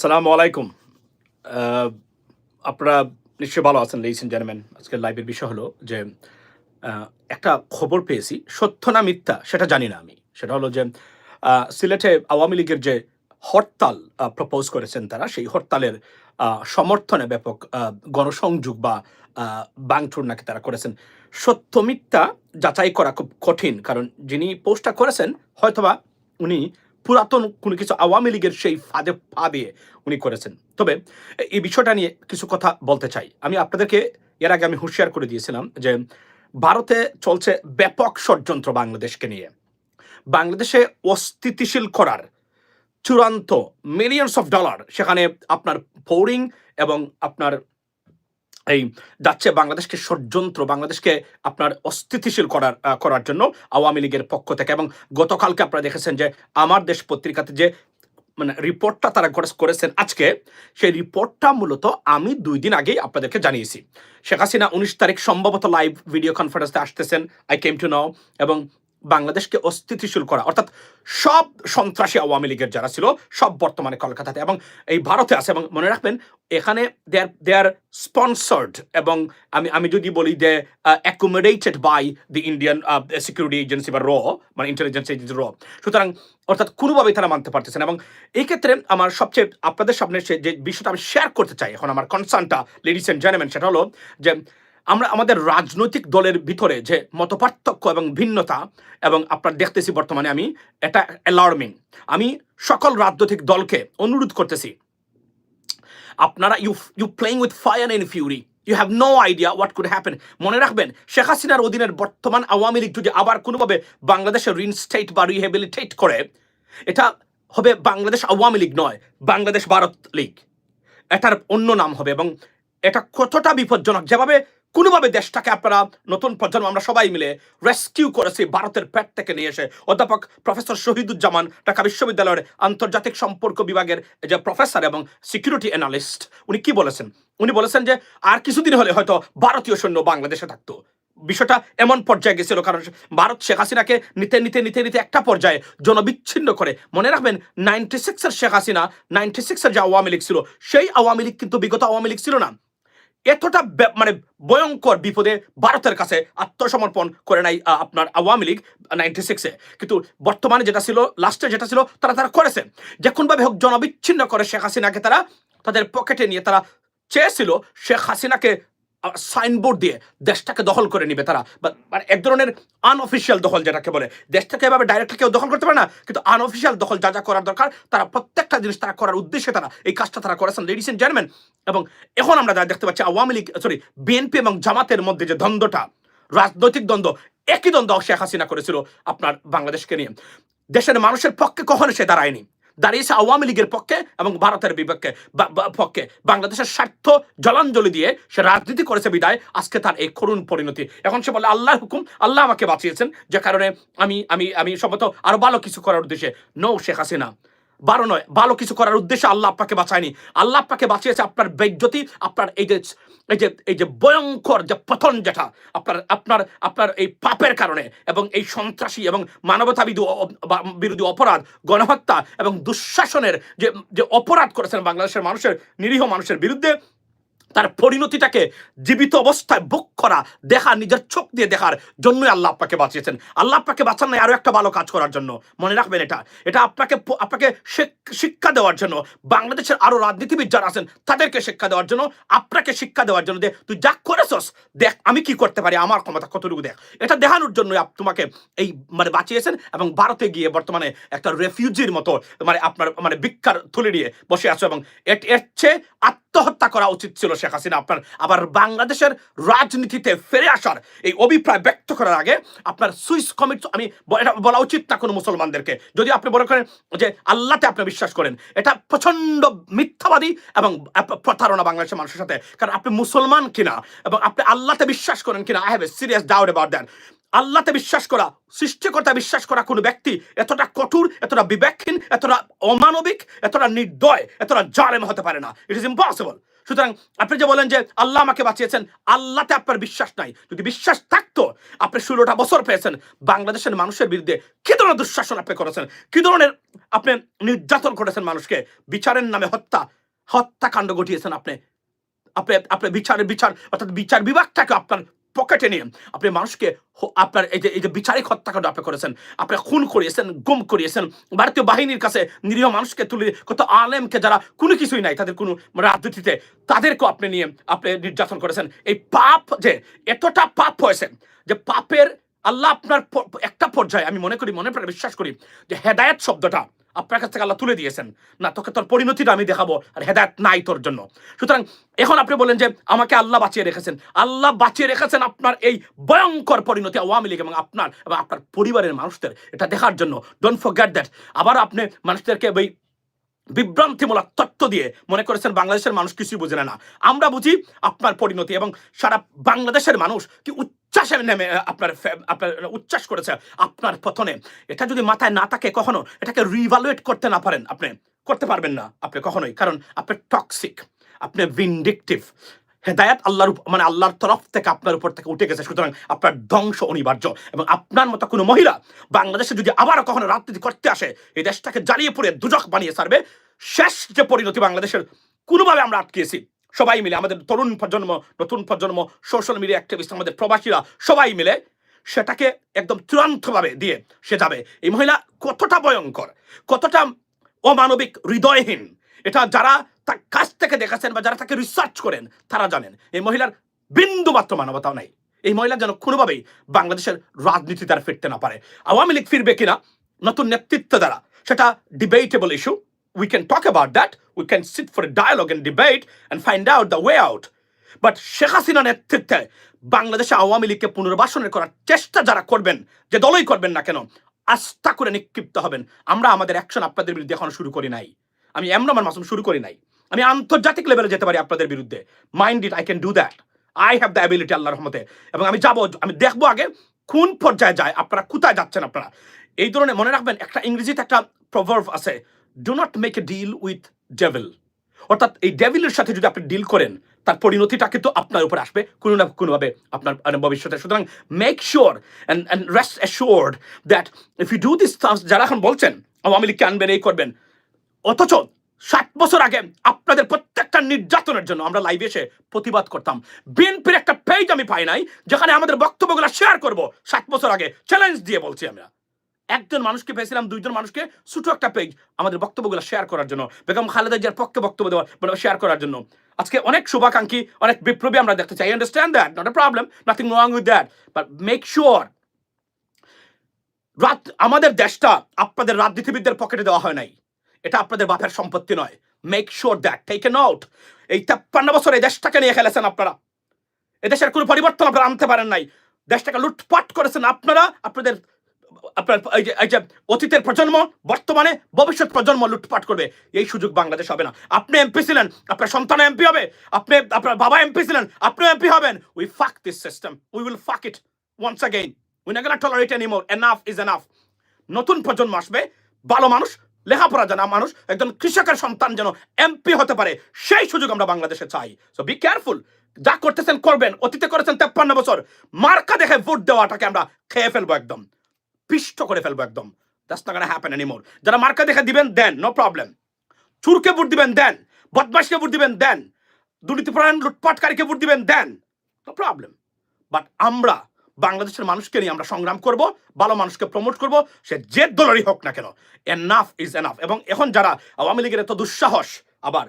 সালামু আলাইকুম। আপনারা নিশ্চয়ই ভালো আছেন লেডিস জেন্টলম্যান আজকের লাইভের বিষয় হলো যে একটা খবর পেয়েছি, সত্য না মিথ্যা, সেটা জানি না আমি। সেটা হলো যে সিলেটে আওয়ামী লীগের যে হরতাল প্রপোজ করেছেন তারা, সেই হরতালের সমর্থনে ব্যাপক গণসংযোগ বা বাংটুর নাকি তারা করেছেন। সত্য মিথ্যা যাচাই করা খুব কঠিন, কারণ যিনি পোস্টটা করেছেন, হয়তোবা উনি পুরাতন কোনো কিছু আওয়ামী লীগের সেই ফাঁদে পা দিয়ে উনি করেছেন। তবে এই বিষয়টা নিয়ে কিছু কথা বলতে চাই। আমি আপনাদেরকে এর আগে আমি হুঁশিয়ার করে দিয়েছিলাম যে ভারতে চলছে ব্যাপক ষড়যন্ত্র বাংলাদেশকে নিয়ে। বাংলাদেশে অস্থিতিশীল করার চূড়ান্ত মিলিয়নস অফ ডলার সেখানে আপনার ফোরিং এবং আপনার এই যাচ্ছে বাংলাদেশকে ষড়যন্ত্র, বাংলাদেশকে আপনার অস্থিতিশীল করার করার জন্য আওয়ামী লীগের পক্ষ থেকে। এবং গতকালকে আপনারা দেখেছেন যে আমার দেশ পত্রিকাতে যে মানে রিপোর্টটা তারা করে- করেছেন আজকে, সেই রিপোর্টটা মূলত আমি দুই দিন আগেই আপনাদেরকে জানিয়েছি। শেখ হাসিনা উনিশ তারিখ সম্ভবত লাইভ ভিডিও কনফারেন্সে আসতেছেন আই কেম টু নাও এবং বাংলাদেশকে অস্থিতিশীল করা। অর্থাৎ সব সন্ত্রাসী আওয়ামী লীগের যারা ছিল, সব বর্তমানে কলকাতাতে। এবং এই ভারতে আছে। এবং মনে রাখবেন, এখানে দেয়ার দেয়ার স্পন্সার্ড এবং আমি আমি যদি বলি যে accommodated by the Indian security agency বা র মানে ইন্টেলিজেন্স এজেন্সি র সুতরাং, অর্থাৎ কোনোভাবেই তারা মানতে পারতেছেন এবং এই ক্ষেত্রে আমার সবচেয়ে, আপনাদের সামনে যে বিষয়টা আমি শেয়ার করতে চাই, এখন আমার কনসার্নটা লেডিস অ্যান্ড জেন্টলম্যান সেটা হলো যে আমরা আমাদের রাজনৈতিক দলের ভিতরে যে মতপার্থক্য এবং ভিন্নতা, এবং আপনার দেখতেছি বর্তমানে আমি, এটা অ্যালার্মিং আমি সকল রাজনৈতিক দলকে অনুরোধ করতেছি, আপনারা you you playing with fire and fury you have no idea what could happen মনে রাখবেন, শেখ হাসিনার অধীনের বর্তমান আওয়ামী লীগ যদি আবার কোনোভাবে বাংলাদেশে রিনস্টেট বা রিহেবিলিটেট করে, এটা হবে বাংলাদেশ আওয়ামী লীগ নয়, বাংলাদেশ ভারত লীগ। এটার অন্য নাম হবে এবং এটা কতটা বিপজ্জনক? যেভাবে কোনোভাবে দেশটাকে আপনারা নতুন প্রজন্ম, আমরা সবাই মিলে রেস্কিউ করেছি, ভারতের পেট থেকে নিয়ে এসে। অধ্যাপক প্রফেসর শহীদুজ্জামান, ঢাকা বিশ্ববিদ্যালয়ের আন্তর্জাতিক সম্পর্ক বিভাগের যে প্রফেসর এবং সিকিউরিটি অ্যানালিস্ট উনি কি বলেছেন? উনি বলেছেন যে, আর কিছুদিন হলে হয়তো ভারতীয় সৈন্য বাংলাদেশে থাকতো। বিষয়টা এমন পর্যায়ে গেছিল, কারণ ভারত শেখ হাসিনাকে নিতে নিতে নিতে নিতে একটা পর্যায়ে জনবিচ্ছিন্ন করে। মনে রাখবেন নাইনটি সিক্সের শেখ হাসিনা নাইনটি সিক্সের যে আওয়ামী লীগ ছিল, সেই আওয়ামী লীগ কিন্তু বিগত আওয়ামী লীগ ছিল না। এতটা মানে ভয়ঙ্কর বিপদে ভারতের কাছে আত্মসমর্পণ করে নাই আপনার আওয়ামী লীগ নাইনটি সিক্সে কিন্তু বর্তমানে যেটা ছিল লাস্টে যেটা ছিল, তারা তারা করেছে। যে কোনোভাবে হোক জনবিচ্ছিন্ন করে শেখ হাসিনাকে তারা তাদের পকেটে নিয়ে তারা চেয়েছিল, শেখ হাসিনাকে সাইনবোর্ড দিয়ে দেশটাকে দখল করে নিবে তারা। মানে এক ধরনের আনঅফিসিয়াল দখল যেটাকে বলে। দেশটাকে এভাবে ডাইরেক্ট কেউ দখল করতে পারে না, কিন্তু আনঅফিসিয়াল দখল যা যা করার দরকার, তারা প্রত্যেকটা জিনিস তারা করার উদ্দেশ্যে তারা এই কাজটা তারা করেছেন। লেডিস এন্ড জেন্টলম্যান এবং এখন আমরা যা দেখতে পাচ্ছি, আওয়ামী লীগ সরি বিএনপি এবং জামাতের মধ্যে যে দ্বন্দ্বটা, রাজনৈতিক দ্বন্দ্ব, একই দ্বন্দ্ব শেখ হাসিনা করেছিল আপনার বাংলাদেশকে নিয়ে। দেশের মানুষের পক্ষে কখনো সে দাঁড়ায়নি। দাঁড়িয়েছে আওয়ামী লীগের পক্ষে এবং ভারতের বিপক্ষে পক্ষে। বাংলাদেশের স্বার্থ জলাঞ্জলি দিয়ে সে রাজনীতি করেছে বিদায়। আজকে তার এই করুণ পরিণতি। এখন সে বলে, আল্লাহর হুকুম, আল্লাহ আমাকে বাঁচিয়েছেন। যে কারণে আমি আমি আমি সম্ভবত আরও ভালো কিছু করার উদ্দেশ্যে। নৌ শেখ হাসিনা। ভালো নয়, ভালো কিছু করার উদ্দেশ্যে আল্লাহ আপনাকে বাঁচায়নি। আল্লাহ আপনাকে বাঁচিয়েছে আপনার বেজ্যতি আপনার এই যে এই যে এই যে ভয়ঙ্কর যে পতন যেটা, আপনার আপনার আপনার এই পাপের কারণে এবং এই সন্ত্রাসী এবং মানবতা বিরোধী অপরাধ, গণহত্যা এবং দুঃশাসনের যে যে অপরাধ করেছেন বাংলাদেশের মানুষের, নিরীহ মানুষের বিরুদ্ধে তার পরিণতিটাকে জীবিত অবস্থায় বুক করা, দেখা, নিজের চোখ দিয়ে দেখার জন্যই আল্লাহ আপনাকে বাঁচিয়েছেন। আল্লাহ আপনাকে বাঁচান নাই আরও একটা ভালো কাজ করার জন্য। মনে রাখবেন এটা। এটা আপনাকে আপনাকে শিক্ষা দেওয়ার জন্য। বাংলাদেশের আরও রাজনীতিবিদ যারা আছেন, তাদেরকে শিক্ষা দেওয়ার জন্য, আপনাকে শিক্ষা দেওয়ার জন্য তুই যা করেছস, দেখ, আমি কি করতে পারি, আমার ক্ষমতা কতটুকু দেখ। এটা দেখানোর জন্য তোমাকে এই মানে বাঁচিয়েছেন এবং ভারতে গিয়ে বর্তমানে একটা রেফিউজির মতো মানে আপনার মানে ভিক্ষার থলে নিয়ে বসে আছো এবং এর চেয়ে আত্মহত্যা করা উচিত ছিল শেখ হাসিনা আপনার, আবার বাংলাদেশের রাজনীতিতে ফিরে আসার এই অভিপ্রায় ব্যক্ত করার আগে আপনার সুইস কমিট, আমি এটা বলা উচিত না কোনো মুসলমানদেরকে। যদি আপনি মনে করেন যে আল্লাহতে আপনি বিশ্বাস করেন, এটা প্রচণ্ড মিথ্যাবাদী এবং প্রতারণা বাংলাদেশের মানুষের সাথে। কারণ আপনি মুসলমান কিনা এবং আপনি আল্লাহতে বিশ্বাস করেন কিনা I have a serious doubt about that আল্লাহতে বিশ্বাস করা, সৃষ্টিকর্তা বিশ্বাস করা কোনো ব্যক্তি এতটা কঠোর, এতটা বিবেকহীন, এতটা অমানবিক, এতটা নির্দয়, এতটা জালেম হতে পারে না। ইট ইজ ইম্পসিবল সুতরাং আপনি যে বলেন যে আল্লাহ আমাকে বাঁচিয়েছেন, আল্লাহতে আপনার বিশ্বাস নাই। যদি বিশ্বাস থাকতো, আপনি ষোলোটা বছর পেয়েছেন। বাংলাদেশের মানুষের বিরুদ্ধে কি ধরনের দুঃশাসন আপনি করেছেন? কি ধরনের আপনি নির্যাতন করেছেন মানুষকে? বিচারের নামে হত্যা, হত্যাকাণ্ড ঘটিয়েছেন আপনি। আপনি আপনি বিচারের বিচার, অর্থাৎ বিচার বিভাগটাকে আপনার পকেটে নিয়ে আপনি মানুষকে আপনার এই যে এই যে বিচারিক হত্যাকাণ্ড আপনি করেছেন, আপনি খুন করিয়েছেন, গুম করিয়েছেন, ভারতীয় বাহিনীর কাছে নিরীহ মানুষকে তুলে কত আলেমকে যারা কোনো কিছুই নাই, তাদের কোনো রাজনীতিতে, তাদেরকেও আপনি নিয়ে আপনি নির্যাতন করেছেন। এই পাপ যে, এতটা পাপ হয়েছে যে পাপের আল্লাহ আপনার একটা পর্যায়ে আমি মনে করি, মনে প্রাণে বিশ্বাস করি যে হেদায়েত শব্দটা আপনার কাছ থেকে আল্লাহ তুলে দিয়েছেন। না, তোকে তোর পরিণতিটা আমি দেখাবো, আর হেদায়েত নাই তোর জন্য। সুতরাং এখন আপনি বলেন যে আমাকে আল্লাহ বাঁচিয়ে রেখেছেন। আল্লাহ বাঁচিয়ে রেখেছেন আপনার এই ভয়ঙ্কর পরিণতি আওয়ামী লীগ এবং আপনার এবং আপনার পরিবারের মানুষদের এটা দেখার জন্য। ডোন্ট ফরগেট দ্যাট আবার আপনি মানুষদেরকে ওই বিভ্রান্তিমূলক তত্ত্ব দিয়ে মনে করেছেন বাংলাদেশের মানুষ কিছুই বুঝে না। আমরা বুঝি আপনার পরিণতি এবং সারা বাংলাদেশের মানুষ কি উচ্ছ্বাসে নেমে আপনার আপনার করেছে, আপনার পতনে। এটা যদি মাথায় না থাকে কখনো, এটাকে রিভালুয়েট করতে না পারেন আপনি। করতে পারবেন না আপনি কখনোই, কারণ আপনি টক্সিক আপনি ভিনডিকটিভ হেদায়াত আল্লাহর মানে আল্লাহর তরফ থেকে আপনার উপর থেকে উঠে গেছে, সুতরাং আপনার ধ্বংস অনিবার্য। এবং আপনার মতো কোনো মহিলা বাংলাদেশে যদি আবারও কখনো রাজনীতি করতে আসে, এই দেশটাকে জ্বালিয়ে পুড়ে দুজক বানিয়ে সারবে শেষ যে পরিণতি বাংলাদেশের কোনোভাবে আমরা আটকিয়েছি সবাই মিলে, আমাদের তরুণ প্রজন্ম, নতুন প্রজন্ম সোশ্যাল মিডিয়া অ্যাক্টিভিস্ট আমাদের প্রবাসীরা সবাই মিলে সেটাকে একদম চূড়ান্তভাবে দিয়ে সে যাবে। এই মহিলা কতটা ভয়ঙ্কর, কতটা অমানবিক, হৃদয়হীন, এটা যারা তার কাছ থেকে দেখেছেন বা যারা তাকে রিসার্চ করেন, তারা জানেন। এই মহিলার বিন্দু মাত্র মানবতাও নাই। এই মহিলা যেন কোনোভাবেই বাংলাদেশের রাজনীতি দ্বারা ফিরতে না পারে। আওয়ামী লীগ ফিরবে কিনা, নতুন নেতৃত্ব দ্বারা, সেটা debatable issue we can talk about that we can sit for dialogue and debate and find out the way out but Sheikh Hasina নেতৃত্বে বাংলাদেশে আওয়ামী লীগকে পুনর্বাসনের করার চেষ্টা যারা করবেন, যে দলই করবেন না কেন, আস্থা করে নিক্ষিপ্ত হবেন। আমরা আমাদের অ্যাকশন আপনাদের বিরুদ্ধে এখনও শুরু করি নাই। আমি এমন মাসুম শুরু করি নাই। আমি আন্তর্জাতিক লেভেলে যেতে পারি আপনাদের বিরুদ্ধে। Mind it I can do that I have the ability আল্লাহর রহমতে। এবং আমি যাব, আমি দেখব আগে কোন পর্যায়ে যায়, আপনারা কোথায় যাচ্ছেন আপনারা। এই ধরনের মনে রাখবেন, একটা ইংরেজিতে একটা প্রভার্ভ আছে do not make a deal with devil অর্থাৎ এই ডেভিলের সাথে যদি আপনি ডিল করেন, তার পরিণতিটা কিন্তু আপনার উপর আসবে, কোনো না কোনোভাবে আপনার ভবিষ্যতে সুতরাং make sure and and rest assured that if you do this যারা এখন বলছেন, আওয়ামী লীগকে আনবেন, এই করবেন, অথচ ষাট বছর আগে আপনাদের প্রত্যেকটা নির্যাতনের জন্য আমরা লাইভে এসে প্রতিবাদ করতাম। বিএনপির একটা পেজ আমি পাই নাই, যেখানে আমাদের বক্তব্যগুলো শেয়ার করব, ষাট বছর আগে চ্যালেঞ্জ দিয়ে বলছি আমরা। একজন মানুষকে পেয়েছিলাম, দুইজন মানুষকে ছোট একটা পেজ আমাদের বক্তব্যগুলো শেয়ার করার জন্য। বেগম খালেদা জিয়ার পক্ষে বক্তব্য দেওয়া শেয়ার করার জন্য। আজকে অনেক শুভাকাঙ্ক্ষী, অনেক বিপ্লবী আমরা দেখতে চাই। Understand that not a problem nothing wrong with that but make sure রাত, আমাদের দেশটা আপনাদের রাজনীতিবিদদের পকেটে দেওয়া হয় নাই। এটা আপনাদের বাপের সম্পত্তি নয়। Make sure that take a note এই তেপ্পান্ন বছর এই দেশটাকে নিয়ে খেলেছেন আপনারা। এদেশের কোনো পরিবর্তন আপনারা আনতে পারেন নাই। দেশটাকে লুটপাট করেছেন আপনারা, আপনাদের আপনার এই যে অতীতের প্রজন্ম, বর্তমানে ভবিষ্যৎ প্রজন্ম লুটপাট করবে। এই সুযোগ বাংলাদেশ হবে না। আপনি এমপি ছিলেন, আপনার সন্তান এমপি হবে, আপনি, আপনার বাবা এমপি ছিলেন আপনি এমপি হবেন। উই ফাক this system we will fuck it once again we না tolerate anymore enough is enough নতুন প্রজন্ম আসবে, ভালো মানুষ, লেখাপড়া জানা মানুষ, একজন কৃষকের সন্তান যেন এমপি হতে পারে, সেই সুযোগ আমরা বাংলাদেশে চাই। সো বি কেয়ারফুল যা করতেছেন করবেন, অতীতে করেছেন তেপ্পান্ন বছর। মার্কা দেখে ভোট দেওয়াটাকে আমরা খেয়ে ফেলব একদম। পিষ্ট করে ফেলব একদম। দ্যাটস নট হ্যাপেন এনিমোর যারা মার্কা দেখে দিবেন, দেন নো প্রবলেম চুরকে ভোট দিবেন, দেন। বদমাশকে ভোট দিবেন, দেন। দুর্নীতিপরায়ণ, লুটপাটকারীকে ভোট দিবেন, দেন। নো প্রবলেম বাট আমরা বাংলাদেশের মানুষকে নিয়ে আমরা সংগ্রাম করব, ভালো মানুষকে প্রমোট করব, সে যে দলেরই হোক না কেন। এনাফ ইজ এনাফ এবং এখন যারা আওয়ামী লীগের এত দুঃসাহস, আবার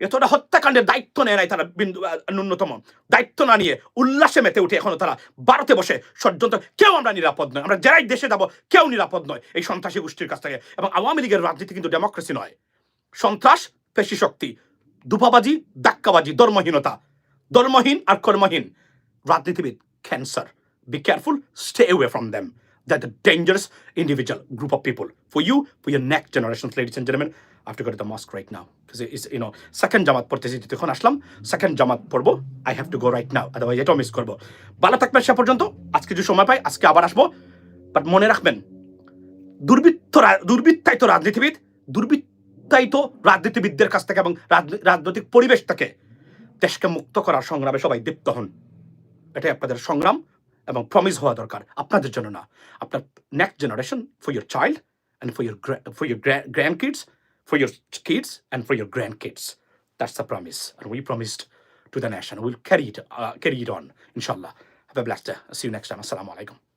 এতটা হত্যাকাণ্ডের দায়িত্ব নেয় নাই তারা বিন্দু ন্যূনতম। দায়িত্ব না নিয়ে উল্লাসে মেতে উঠে এখনও তারা ভারতে বসে ষড়যন্ত্র। কেউ আমরা নিরাপদ নয় আমরা যারাই দেশে যাব, কেউ নিরাপদ নয় এই সন্ত্রাসী গোষ্ঠীর কাছ থেকে। এবং আওয়ামী লীগের রাজনীতি কিন্তু ডেমোক্রেসি নয়। সন্ত্রাস, পেশি শক্তি দুপাবাজি দাক্কাবাজি ধর্মহীনতা। ধর্মহীন আর কর্মহীন। রাজনীতিবিদ cancer be careful stay away from them they're the dangerous individual group of people for you, for your next generations, ladies and gentlemen. I have to go to the mosque right now because it's you know, second জামাত পড়তেছি যখন আসলাম second জামাত পড়ব I have to go right now otherwise এটাও miss করব। ভালো থাকবেন সে পর্যন্ত, আজকে যে সময় পাই, আজকে আবার আসব। বাট মনে রাখবেন, দুর্বৃত্ত দুর্বৃত্তায়িত রাজনীতিবিদ, দুর্বৃত্তায়িত রাজনীতিবিদদের কাছ থেকে এবং রাজনৈতিক পরিবেশ থেকে দেশকে মুক্ত করার সংগ্রামে সবাই দীপ্ত হন। এটাই আপনাদের সংগ্রাম। এবং প্রমিস হওয়া দরকার। আপনাদের জন্য না। আপনার next generation for your child and for your for your grand kids for your kids and for your grand kids that's the promise and we promised to the nation. We'll carry it uh, carry it on. Inshallah. Have a blessed day. See you next time. Assalamu alaikum.